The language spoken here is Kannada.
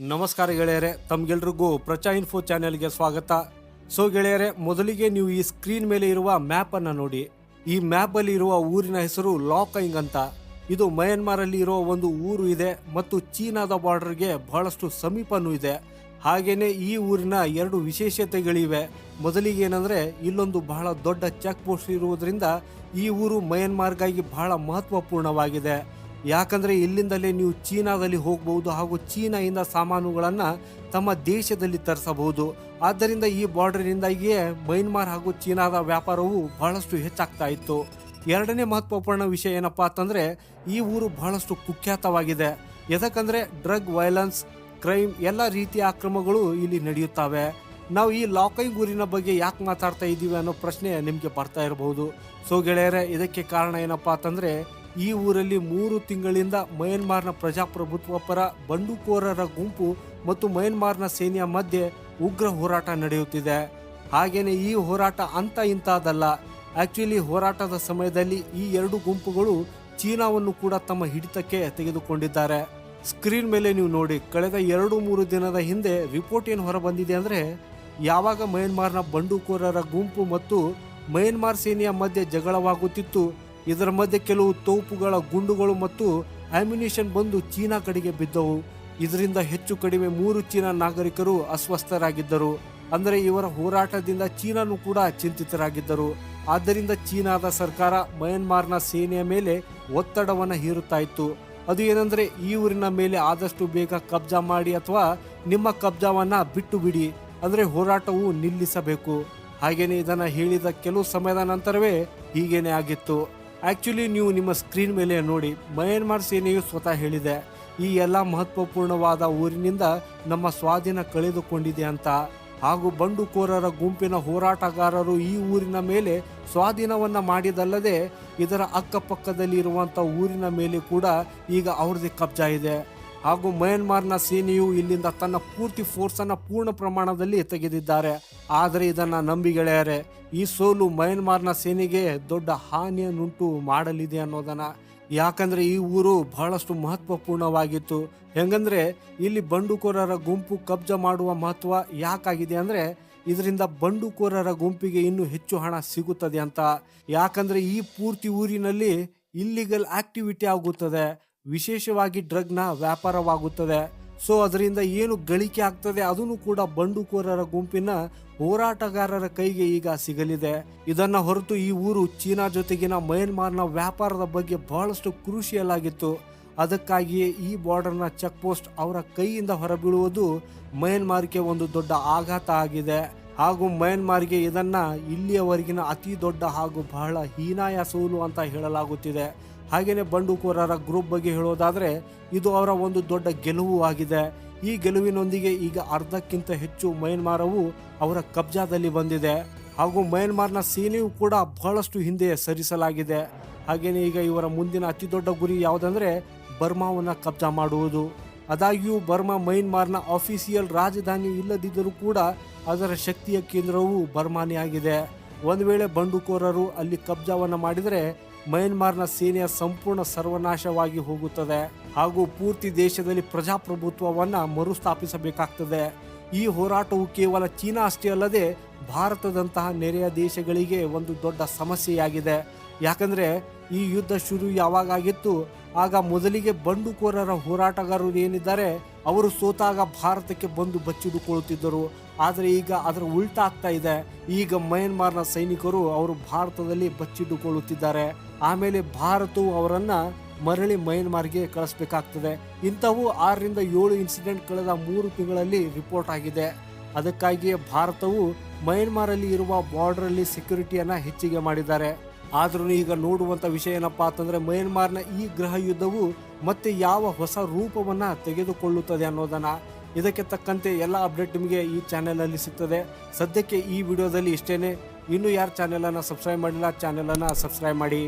ನಮಸ್ಕಾರ ಗೆಳೆಯರೆ, ತಮ್ಗೆಲ್ರಿಗೂ ಪ್ರಚಾ ಇನ್ಫೋ ಚಾನೆಲ್ಗೆ ಸ್ವಾಗತ. ಸೊ ಗೆಳೆಯರೆ, ಮೊದಲಿಗೆ ನೀವು ಈ ಸ್ಕ್ರೀನ್ ಮೇಲೆ ಇರುವ ಮ್ಯಾಪ್ ಅನ್ನ ನೋಡಿ. ಈ ಮ್ಯಾಪ್ ಅಲ್ಲಿ ಇರುವ ಊರಿನ ಹೆಸರು ಲಾಕೈಂಗ್ ಅಂತ. ಇದು ಮಯನ್ಮಾರ್ ಅಲ್ಲಿ ಇರುವ ಒಂದು ಊರು ಇದೆ ಮತ್ತು ಚೀನಾದ ಬಾರ್ಡರ್ಗೆ ಬಹಳಷ್ಟು ಸಮೀಪನೂ ಇದೆ. ಹಾಗೇನೆ ಈ ಊರಿನ ಎರಡು ವಿಶೇಷತೆಗಳಿವೆ. ಮೊದಲಿಗೆ ಏನಂದ್ರೆ, ಇಲ್ಲೊಂದು ಬಹಳ ದೊಡ್ಡ ಚೆಕ್ ಪೋಸ್ಟ್ ಇರುವುದರಿಂದ ಈ ಊರು ಮಯನ್ಮಾರ್ಗಾಗಿ ಬಹಳ ಮಹತ್ವಪೂರ್ಣವಾಗಿದೆ. ಯಾಕಂದ್ರೆ ಇಲ್ಲಿಂದಲೇ ನೀವು ಚೀನಾದಲ್ಲಿ ಹೋಗಬಹುದು ಹಾಗೂ ಚೀನಾದಿಂದ ಸಾಮಾನುಗಳನ್ನು ತಮ್ಮ ದೇಶದಲ್ಲಿ ತರಿಸಬಹುದು. ಆದ್ದರಿಂದ ಈ ಬಾರ್ಡರ್ನಿಂದಾಗಿಯೇ ಮೈನ್ಮಾರ್ ಹಾಗೂ ಚೀನಾದ ವ್ಯಾಪಾರವು ಬಹಳಷ್ಟು ಹೆಚ್ಚಾಗ್ತಾ ಇತ್ತು. ಎರಡನೇ ಮಹತ್ವಪೂರ್ಣ ವಿಷಯ ಏನಪ್ಪಾ ಅಂತಂದರೆ ಈ ಊರು ಬಹಳಷ್ಟು ಕುಖ್ಯಾತವಾಗಿದೆ. ಯಾಕಂದರೆ ಡ್ರಗ್ ವೈಲೆನ್ಸ್, ಕ್ರೈಮ್ ಎಲ್ಲ ರೀತಿಯ ಅಕ್ರಮಗಳು ಇಲ್ಲಿ ನಡೆಯುತ್ತವೆ. ನಾವು ಈ ಲಾಕೈ ಊರಿನ ಬಗ್ಗೆ ಯಾಕೆ ಮಾತಾಡ್ತಾ ಇದ್ದೀವಿ ಅನ್ನೋ ಪ್ರಶ್ನೆ ನಿಮಗೆ ಬರ್ತಾ ಇರಬಹುದು. ಸೊ ಗೆಳೆಯರೆ, ಇದಕ್ಕೆ ಕಾರಣ ಏನಪ್ಪಾ ಅಂತಂದ್ರೆ ಈ ಊರಲ್ಲಿ ಮೂರು ತಿಂಗಳಿಂದ ಮಯನ್ಮಾರ್ನ ಪ್ರಜಾಪ್ರಭುತ್ವ ಪರ ಬಂಡುಕೋರರ ಗುಂಪು ಮತ್ತು ಮಯನ್ಮಾರ್ನ ಸೇನೆಯ ಮಧ್ಯೆ ಉಗ್ರ ಹೋರಾಟ ನಡೆಯುತ್ತಿದೆ. ಹಾಗೇನೆ ಈ ಹೋರಾಟ ಅಂತ ಇಂತಹದಲ್ಲ ಆಕ್ಚುಲಿ ಹೋರಾಟದ ಸಮಯದಲ್ಲಿ ಈ ಎರಡು ಗುಂಪುಗಳು ಚೀನಾವನ್ನು ಕೂಡ ತಮ್ಮ ಹಿಡಿತಕ್ಕೆ ತೆಗೆದುಕೊಂಡಿದ್ದಾರೆ. ಸ್ಕ್ರೀನ್ ಮೇಲೆ ನೀವು ನೋಡಿ, ಕಳೆದ ಎರಡು ಮೂರು ದಿನದ ಹಿಂದೆ ರಿಪೋರ್ಟ್ ಏನು ಹೊರ ಬಂದಿದೆ ಅಂದ್ರೆ, ಯಾವಾಗ ಮಯನ್ಮಾರ್ನ ಬಂಡುಕೋರರ ಗುಂಪು ಮತ್ತು ಮಯನ್ಮಾರ್ ಸೇನೆಯ ಮಧ್ಯೆ ಜಗಳವಾಗುತ್ತಿತ್ತು ಇದರ ಮಧ್ಯೆ ಕೆಲವು ತೋಪುಗಳ ಗುಂಡುಗಳು ಮತ್ತು ಆಮ್ಯುನಿಷನ್ ಬಂದು ಚೀನಾ ಕಡೆಗೆ ಬಿದ್ದವು. ಇದರಿಂದ ಹೆಚ್ಚು ಕಡಿಮೆ ಮೂರು ಚೀನಾ ನಾಗರಿಕರು ಅಸ್ವಸ್ಥರಾಗಿದ್ದರು. ಅಂದರೆ ಇವರ ಹೋರಾಟದಿಂದ ಚೀನಾನು ಕೂಡ ಚಿಂತಿತರಾಗಿದ್ದರು. ಆದ್ದರಿಂದ ಚೀನಾದ ಸರ್ಕಾರ ಮಯನ್ಮಾರ್ನ ಸೇನೆಯ ಮೇಲೆ ಒತ್ತಡವನ್ನು ಹೇರುತ್ತಾ ಇತ್ತು ಅದು ಏನಂದ್ರೆ ಈ ಊರಿನ ಮೇಲೆ ಆದಷ್ಟು ಬೇಗ ಕಬ್ಜಾ ಮಾಡಿ ಅಥವಾ ನಿಮ್ಮ ಕಬ್ಜಾವನ್ನ ಬಿಟ್ಟು ಬಿಡಿ ಅಂದ್ರೆ ಹೋರಾಟವು ನಿಲ್ಲಿಸಬೇಕು. ಹಾಗೇನೆ ಇದನ್ನ ಹೇಳಿದ ಕೆಲವು ಸಮಯದ ನಂತರವೇ ಹೀಗೇನೆ ಆಗಿತ್ತು. ಆಕ್ಚುಲಿ ನೀವು ನಿಮ್ಮ ಸ್ಕ್ರೀನ್ ಮೇಲೆ ನೋಡಿ ಮಯನ್ಮಾರ್ ಸೇನೆಯು ಸ್ವತಃ ಹೇಳಿದೆ, ಈ ಎಲ್ಲ ಮಹತ್ವಪೂರ್ಣವಾದ ಊರಿನಿಂದ ನಮ್ಮ ಸ್ವಾಧೀನ ಕಳೆದುಕೊಂಡಿದೆ ಅಂತ. ಹಾಗೂ ಬಂಡುಕೋರರ ಗುಂಪಿನ ಹೋರಾಟಗಾರರು ಈ ಊರಿನ ಮೇಲೆ ಸ್ವಾಧೀನವನ್ನು ಮಾಡಿದಲ್ಲದೆ, ಇದರ ಅಕ್ಕಪಕ್ಕದಲ್ಲಿ ಇರುವಂಥ ಊರಿನ ಮೇಲೆ ಕೂಡ ಈಗ ಅವ್ರದ್ದೇ ಕಬ್ಜಾ ಇದೆ. ಹಾಗೂ ಮಯನ್ಮಾರ್ನ ಸೇನೆಯು ಇಲ್ಲಿಂದ ತನ್ನ ಪೂರ್ತಿ ಫೋರ್ಸನ್ನು ಪೂರ್ಣ ಪ್ರಮಾಣದಲ್ಲಿ ತೆಗೆದಿದ್ದಾರೆ. ಆದರೆ ಇದನ್ನು ನಂಬಿ ಗೆಳೆಯರೆ ಈ ಸೋಲು ಮಯನ್ಮಾರ್ನ ಸೇನೆಗೆ ದೊಡ್ಡ ಹಾನಿಯನ್ನುಂಟು ಮಾಡಲಿದೆ ಅನ್ನೋದನ್ನ. ಯಾಕಂದ್ರೆ ಈ ಊರು ಬಹಳಷ್ಟು ಮಹತ್ವಪೂರ್ಣವಾಗಿತ್ತು. ಹೆಂಗಂದ್ರೆ ಇಲ್ಲಿ ಬಂಡುಕೋರರ ಗುಂಪು ಕಬ್ಜ ಮಾಡುವ ಮಹತ್ವ ಯಾಕಾಗಿದೆ ಅಂದ್ರೆ ಇದರಿಂದ ಬಂಡುಕೋರರ ಗುಂಪಿಗೆ ಇನ್ನೂ ಹೆಚ್ಚು ಹಣ ಸಿಗುತ್ತದೆ ಅಂತ. ಯಾಕಂದ್ರೆ ಈ ಪೂರ್ತಿ ಊರಿನಲ್ಲಿ ಇಲ್ಲಿಗಲ್ ಆಕ್ಟಿವಿಟಿ ಆಗುತ್ತದೆ. ವಿಶೇಷವಾಗಿ ಡ್ರಗ್ನ ವ್ಯಾಪಾರವಾಗುತ್ತದೆ. ಸೊ ಅದರಿಂದ ಏನು ಗಳಿಕೆ ಆಗ್ತದೆ, ಅದನ್ನು ಕೂಡ ಬಂಡುಕೋರರ ಗುಂಪಿನ ಹೋರಾಟಗಾರರ ಕೈಗೆ ಈಗ ಸಿಗಲಿದೆ. ಇದನ್ನ ಹೊರತು ಈ ಊರು ಚೀನಾ ಜೊತೆಗಿನ ಮಯನ್ಮಾರ್ನ ವ್ಯಾಪಾರದ ಬಗ್ಗೆ ಬಹಳಷ್ಟು ಕ್ರೂಷಿಯಲ್ ಆಗಿತ್ತು ಅದಕ್ಕಾಗಿಯೇ ಈ ಬಾರ್ಡರ್ನ ಚೆಕ್ ಪೋಸ್ಟ್ ಅವರ ಕೈಯಿಂದ ಹೊರಬೀಳುವುದು ಮಯನ್ಮಾರ್ಗೆ ಒಂದು ದೊಡ್ಡ ಆಘಾತ ಆಗಿದೆ. ಹಾಗೂ ಮಯನ್ಮಾರ್ಗೆ ಇದನ್ನ ಇಲ್ಲಿಯವರೆಗಿನ ಅತಿ ದೊಡ್ಡ ಹಾಗೂ ಬಹಳ ಹೀನಾಯ ಸೋಲು ಅಂತ ಹೇಳಲಾಗುತ್ತಿದೆ. ಹಾಗೇನೆ ಬಂಡುಕೋರರ ಗ್ರೂಪ್ ಬಗ್ಗೆ ಹೇಳೋದಾದರೆ, ಇದು ಅವರ ಒಂದು ದೊಡ್ಡ ಗೆಲುವು ಆಗಿದೆ. ಈ ಗೆಲುವಿನೊಂದಿಗೆ ಈಗ ಅರ್ಧಕ್ಕಿಂತ ಹೆಚ್ಚು ಮಯನ್ಮಾರವು ಅವರ ಕಬ್ಜಾದಲ್ಲಿ ಬಂದಿದೆ. ಹಾಗೂ ಮಯನ್ಮಾರ್ನ ಸೇನೆಯು ಕೂಡ ಬಹಳಷ್ಟು ಹಿಂದೆ ಸರಿಸಲಾಗಿದೆ. ಹಾಗೆಯೇ ಈಗ ಇವರ ಮುಂದಿನ ಅತಿ ದೊಡ್ಡ ಗುರಿ ಯಾವುದಂದ್ರೆ, ಬರ್ಮಾವನ್ನ ಕಬ್ಜಾ ಮಾಡುವುದು. ಆದಾಗ್ಯೂ ಬರ್ಮಾ ಮಯನ್ಮಾರ್ನ ಅಫಿಸಿಯಲ್ ರಾಜಧಾನಿ ಇಲ್ಲದಿದ್ದರೂ ಕೂಡ ಅದರ ಶಕ್ತಿಯ ಕೇಂದ್ರವು ಬರ್ಮಾನೇ ಆಗಿದೆ. ಒಂದು ವೇಳೆ ಬಂಡುಕೋರರು ಅಲ್ಲಿ ಕಬ್ಜಾವನ್ನ ಮಾಡಿದರೆ ಮಯನ್ಮಾರ್ನ ಸೇನೆಯ ಸಂಪೂರ್ಣ ಸರ್ವನಾಶವಾಗಿ ಹೋಗುತ್ತದೆ ಹಾಗೂ ಪೂರ್ತಿ ದೇಶದಲ್ಲಿ ಪ್ರಜಾಪ್ರಭುತ್ವವನ್ನು ಮರುಸ್ಥಾಪಿಸಬೇಕಾಗ್ತದೆ. ಈ ಹೋರಾಟವು ಕೇವಲ ಚೀನಾ ಅಷ್ಟೇ ಅಲ್ಲದೆ ಭಾರತದಂತಹ ನೆರೆಯ ದೇಶಗಳಿಗೆ ಒಂದು ದೊಡ್ಡ ಸಮಸ್ಯೆಯಾಗಿದೆ. ಯಾಕಂದ್ರೆ ಈ ಯುದ್ಧ ಶುರು ಯಾವಾಗಾಗಿತ್ತು, ಆಗ ಮೊದಲಿಗೆ ಬಂಡುಕೋರರ ಹೋರಾಟಗಾರರು ಏನಿದ್ದಾರೆ, ಅವರು ಸೋತಾಗ ಭಾರತಕ್ಕೆ ಬಂದು ಬಚ್ಚಿಡುಕೊಳ್ಳುತ್ತಿದ್ದರು ಆದರೆ ಈಗ ಅದರ ಉಲ್ಟಾ ಆಗ್ತಾ ಇದೆ. ಈಗ ಮಯನ್ಮಾರ್ನ ಸೈನಿಕರು ಅವರು ಭಾರತದಲ್ಲಿ ಬಚ್ಚಿಟ್ಟುಕೊಳ್ಳುತ್ತಿದ್ದಾರೆ. ಆಮೇಲೆ ಭಾರತವು ಅವರನ್ನ ಮರಳಿ ಮಯನ್ಮಾರ್ಗೆ ಕಳಿಸ್ಬೇಕಾಗ್ತದೆ. ಇಂಥವು ಆರರಿಂದ ಏಳು ಇನ್ಸಿಡೆಂಟ್ ಕಳೆದ ಮೂರು ತಿಂಗಳಲ್ಲಿ ರಿಪೋರ್ಟ್ ಆಗಿದೆ. ಅದಕ್ಕಾಗಿಯೇ ಭಾರತವು ಮಯನ್ಮಾರಲ್ಲಿ ಇರುವ ಬಾರ್ಡರ್ ಅಲ್ಲಿ ಸೆಕ್ಯೂರಿಟಿಯನ್ನ ಹೆಚ್ಚಿಗೆ ಮಾಡಿದ್ದಾರೆ. ಆದ್ರೂ ಈಗ ನೋಡುವಂತ ವಿಷಯ ಏನಪ್ಪಾ ಅಂತಂದ್ರೆ ಮಯನ್ಮಾರ್ನ ಈ ಗೃಹ ಯುದ್ಧವು ಮತ್ತೆ ಯಾವ ಹೊಸ ರೂಪವನ್ನ ತೆಗೆದುಕೊಳ್ಳುತ್ತದೆ ಅನ್ನೋದನ್ನ. ಇದಕ್ಕೆ ತಕ್ಕಂತೆ ಎಲ್ಲ ಅಪ್ಡೇಟ್ ನಿಮಗೆ ಈ ಚಾನೆಲ್ನಲ್ಲಿ ಸಿಗ್ತದೆ. ಸದ್ಯಕ್ಕೆ ಈ ವಿಡಿಯೋದಲ್ಲಿ ಇಷ್ಟೇ ಇನ್ನೂ ಯಾರು ಚಾನೆಲನ್ನು ಸಬ್ಸ್ಕ್ರೈಬ್ ಮಾಡಿಲ್ಲ ಚಾನೆಲನ್ನು ಸಬ್ಸ್ಕ್ರೈಬ್ ಮಾಡಿ.